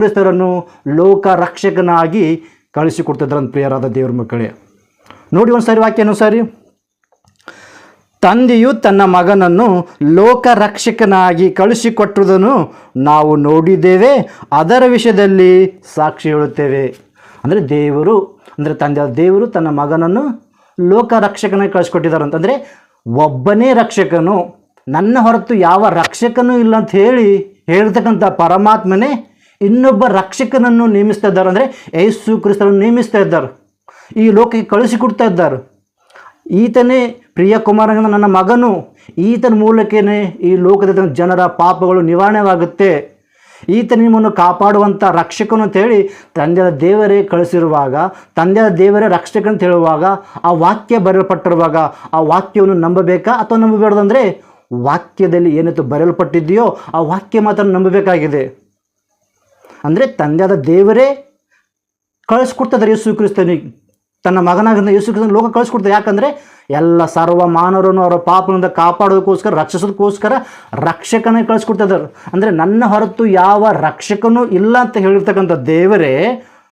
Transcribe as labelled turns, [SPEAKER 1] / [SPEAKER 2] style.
[SPEAKER 1] ಕ್ರಿಸ್ತರನ್ನು ಲೋಕ ರಕ್ಷಕನಾಗಿ ಕಳಿಸಿಕೊಡ್ತಿದ್ರಂತ ಪ್ರಿಯರಾದ ದೇವ್ರ ಮಕ್ಕಳೇ. ನೋಡಿ ಒಂದು ಸಾರಿ ವಾಕ್ಯ ಸರಿ ತಂದೆಯು ತನ್ನ ಮಗನನ್ನು ಲೋಕ ರಕ್ಷಕನಾಗಿ ಕಳಿಸಿಕೊಟ್ಟುದನ್ನು ನಾವು ನೋಡಿದ್ದೇವೆ, ಅದರ ವಿಷಯದಲ್ಲಿ ಸಾಕ್ಷಿ ಹೇಳುತ್ತೇವೆ. ಅಂದರೆ ದೇವರು, ಅಂದರೆ ತಂದೆ ದೇವರು ತನ್ನ ಮಗನನ್ನು ಲೋಕ ರಕ್ಷಕನಾಗಿ ಕಳಿಸ್ಕೊಟ್ಟಿದ್ದಾರೆ ಅಂತಂದರೆ ಒಬ್ಬನೇ ರಕ್ಷಕನು, ನನ್ನ ಹೊರತು ಯಾವ ರಕ್ಷಕನೂ ಇಲ್ಲ ಅಂತ ಹೇಳಿ ಹೇಳ್ತಕ್ಕಂಥ ಪರಮಾತ್ಮನೇ ಇನ್ನೊಬ್ಬ ರಕ್ಷಕನನ್ನು ನೇಮಿಸ್ತಾ ಇದ್ದಾರೆ ಅಂದರೆ ಯೇಸು ಕ್ರಿಸ್ತನನ್ನು ನೇಮಿಸ್ತಾ ಇದ್ದಾರೆ. ಈ ಲೋಕಕ್ಕೆ ಕಳಿಸಿಕೊಡ್ತಾ ಇದ್ದಾರೆ. ಈತನೇ ಪ್ರಿಯ ಕುಮಾರನ ನನ್ನ ಮಗನು. ಈತನ ಮೂಲಕನೇ ಈ ಲೋಕದ ಜನರ ಪಾಪಗಳು ನಿವಾರಣೆವಾಗುತ್ತೆ ಈತ ನಿಮ್ಮನ್ನು ಕಾಪಾಡುವಂಥ ರಕ್ಷಕನು ಅಂತೇಳಿ ತಂದೆಯ ದೇವರೇ ಕಳಿಸಿರುವಾಗ ತಂದೆಯ ದೇವರೇ ರಕ್ಷಕ ಅಂತ ಹೇಳುವಾಗ, ಆ ವಾಕ್ಯ ಬರೆಯಲ್ಪಟ್ಟಿರುವಾಗ, ಆ ವಾಕ್ಯವನ್ನು ನಂಬಬೇಕಾ ಅಥವಾ ನಂಬಬೇಡ ಅಂದರೆ ವಾಕ್ಯದಲ್ಲಿ ಏನಿತ್ತು ಬರೆಯಲ್ಪಟ್ಟಿದೆಯೋ ಆ ವಾಕ್ಯ ಮಾತ್ರ ನಂಬಬೇಕಾಗಿದೆ. ಅಂದರೆ ತಂದೆಯಾದ ದೇವರೇ ಕಳಿಸ್ಕೊಡ್ತದ್ರೆ ಯೇಸು ಕ್ರಿಸ್ತನಿಗೆ. ತನ್ನ ಮಗನಾಗಿಂದ ಯೇಸು ಕ್ರಿಸ್ತನ ಲೋಕ ಕಳಿಸ್ಕೊಡ್ತಾರೆ. ಯಾಕಂದರೆ ಎಲ್ಲ ಸರ್ವ ಮಾನವರನ್ನು ಅವರ ಪಾಪದಿಂದ ಕಾಪಾಡೋದಕ್ಕೋಸ್ಕರ, ರಕ್ಷಿಸೋದಕ್ಕೋಸ್ಕರ ರಕ್ಷಕನೇ ಕಳಿಸ್ಕೊಡ್ತಿದ್ದಾರೆ ಅಂದರೆ ನನ್ನ ಹೊರತು ಯಾವ ರಕ್ಷಕನೂ ಇಲ್ಲ ಅಂತ ಹೇಳಿರ್ತಕ್ಕಂಥ ದೇವರೇ